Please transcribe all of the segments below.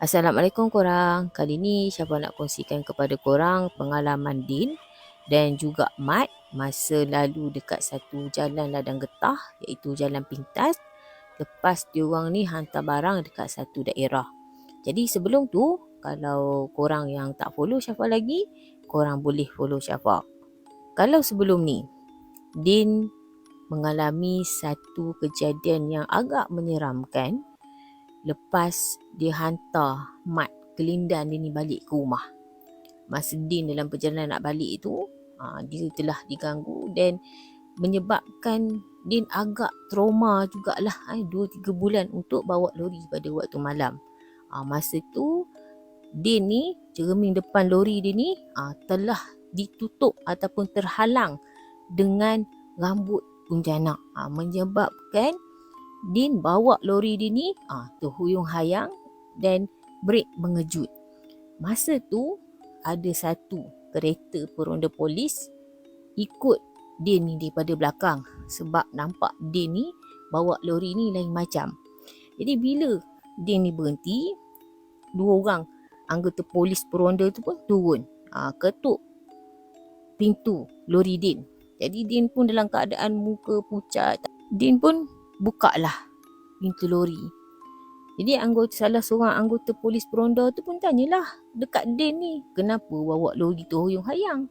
Assalamualaikum korang. Kali ni Syafa nak kongsikan kepada korang pengalaman Din dan juga Mat masa lalu dekat satu jalan ladang getah iaitu jalan pintas lepas diorang ni hantar barang dekat satu daerah. Jadi sebelum tu kalau korang yang tak follow Syafa lagi korang boleh follow Syafa. Kalau sebelum ni Din mengalami satu kejadian yang agak menyeramkan lepas dia hantar Mat kelindan dia ni balik ke rumah. Masa Din dalam perjalanan nak balik tu, ha, dia telah diganggu dan menyebabkan Din agak trauma jugalah eh, 2-3 bulan untuk bawa lori pada waktu malam. Ha, masa tu, Din ni, cermin depan lori dia ni ha, telah ditutup ataupun terhalang dengan rambut punjanak. Ha, menyebabkan Din bawa lori dia ni ah terhuyung hayang dan brek mengejut. Masa tu ada satu kereta peronda polis ikut Din ni daripada belakang sebab nampak Din ni bawa lori ni lain macam. Jadi bila Din ni berhenti, dua orang anggota polis peronda tu pun turun. Ah ketuk pintu lori Din. Jadi Din pun dalam keadaan muka pucat. Din pun buka lah pintu lori. Jadi anggota salah seorang anggota polis peronda tu pun tanyalah dekat Din ni kenapa bawa lori tu huyung hayang.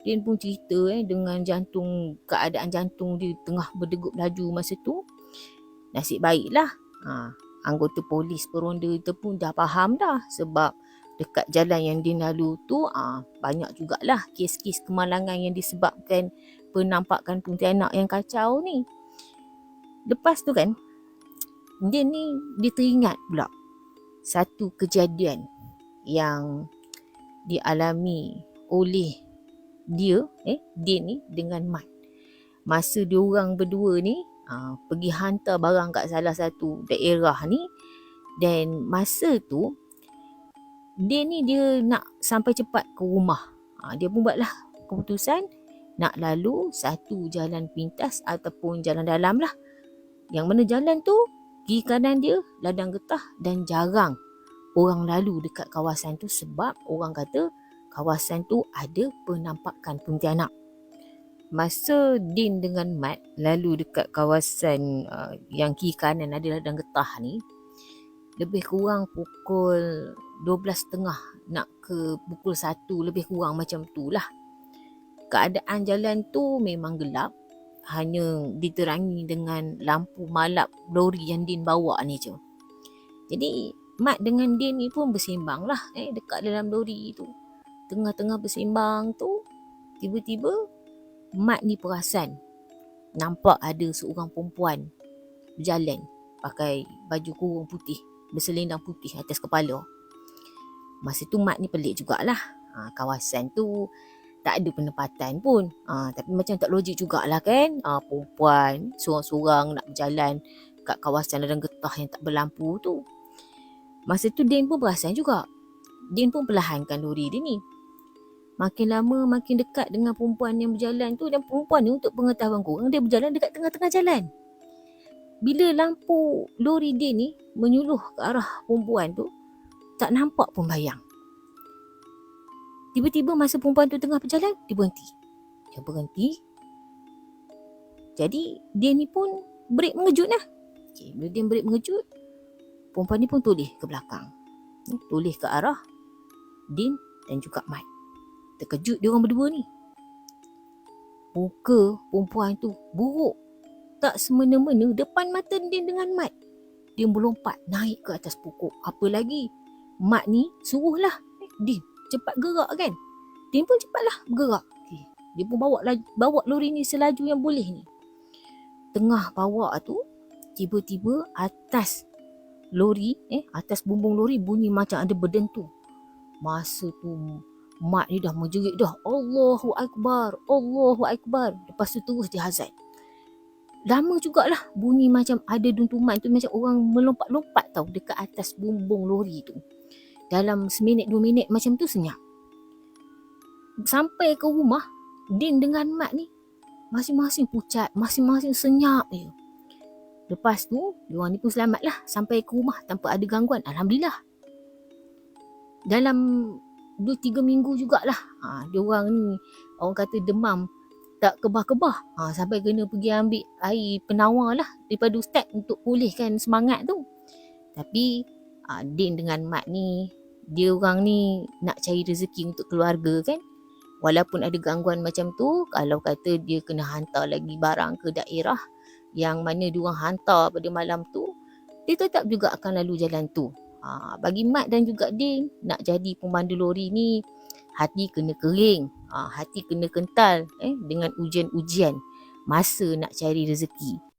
Din pun cerita eh dengan jantung keadaan jantung dia tengah berdegup laju masa tu. Nasib baiklah. Ha, anggota polis peronda tu pun dah faham dah sebab dekat jalan yang dia lalu tu ha, banyak jugalah kes-kes kemalangan yang disebabkan penampakan puntianak yang kacau ni. Lepas tu kan, dia ni dia teringat pula satu kejadian yang dialami oleh dia eh dia ni dengan Mat. Masa dia orang berdua ni aa, pergi hantar barang kat salah satu daerah ni dan masa tu dia ni dia nak sampai cepat ke rumah. Ha, dia pun buatlah keputusan nak lalu satu jalan pintas ataupun jalan dalam lah yang mana jalan tu kiri kanan dia ladang getah dan jarang orang lalu dekat kawasan tu sebab orang kata kawasan tu ada penampakan pontianak. Masa Din dengan Mat lalu dekat kawasan uh, yang kiri kanan ada ladang getah ni lebih kurang pukul 12.30 nak ke pukul 1 lebih kurang macam tu lah. Keadaan jalan tu memang gelap hanya diterangi dengan lampu malap lori yang Din bawa ni je. Jadi Mat dengan Din ni pun bersimbang lah eh, dekat dalam lori tu. Tengah-tengah bersimbang tu, tiba-tiba Mat ni perasan nampak ada seorang perempuan berjalan pakai baju kurung putih, berselendang putih atas kepala. Masa tu Mat ni pelik jugalah. Ha, kawasan tu tak ada penempatan pun. Ha, tapi macam tak logik jugalah kan. Ha, perempuan seorang-seorang nak berjalan kat kawasan ladang getah yang tak berlampu tu. Masa tu Din pun perasan juga. Din pun perlahankan lori dia ni. Makin lama makin dekat dengan perempuan yang berjalan tu dan perempuan ni untuk pengetahuan korang dia berjalan dekat tengah-tengah jalan. Bila lampu lori Din ni menyuluh ke arah perempuan tu tak nampak pun bayang. Tiba-tiba masa perempuan tu tengah berjalan, dia berhenti. Dia berhenti. Jadi, dia ni pun break mengejut lah. Okay, bila dia break mengejut, perempuan ni pun toleh ke belakang. Toleh ke arah Din dan juga Mat. Terkejut dia orang berdua ni. Muka perempuan tu buruk. Tak semena-mena depan mata Din dengan Mat. Dia melompat naik ke atas pokok. Apa lagi? Mat ni suruhlah. Din, cepat gerak kan. Dia pun cepatlah bergerak. Okay. Dia pun bawa bawa lori ni selaju yang boleh ni. Tengah bawa tu, tiba-tiba atas lori, eh atas bumbung lori bunyi macam ada berdentu. Masa tu mak ni dah menjerit dah. Allahu Akbar, Allahu Akbar. Lepas tu terus dia hazard. Lama jugalah bunyi macam ada dentuman tu macam orang melompat-lompat tau dekat atas bumbung lori tu dalam seminit dua minit macam tu senyap. Sampai ke rumah, Din dengan Mat ni masing-masing pucat, masing-masing senyap je. Lepas tu, diorang ni pun selamat lah sampai ke rumah tanpa ada gangguan. Alhamdulillah. dalam 2-3 minggu jugalah. Ha, dia orang ni orang kata demam tak kebah-kebah. Ha, sampai kena pergi ambil air penawar lah daripada ustaz untuk pulihkan semangat tu. Tapi ha, Din dengan Mat ni, dia orang ni nak cari rezeki untuk keluarga kan. Walaupun ada gangguan macam tu, kalau kata dia kena hantar lagi barang ke daerah yang mana dia orang hantar pada malam tu, dia tetap juga akan lalu jalan tu. Ha, bagi Mat dan juga Din, nak jadi pemandu lori ni, hati kena kering, ha, hati kena kental eh, dengan ujian-ujian masa nak cari rezeki.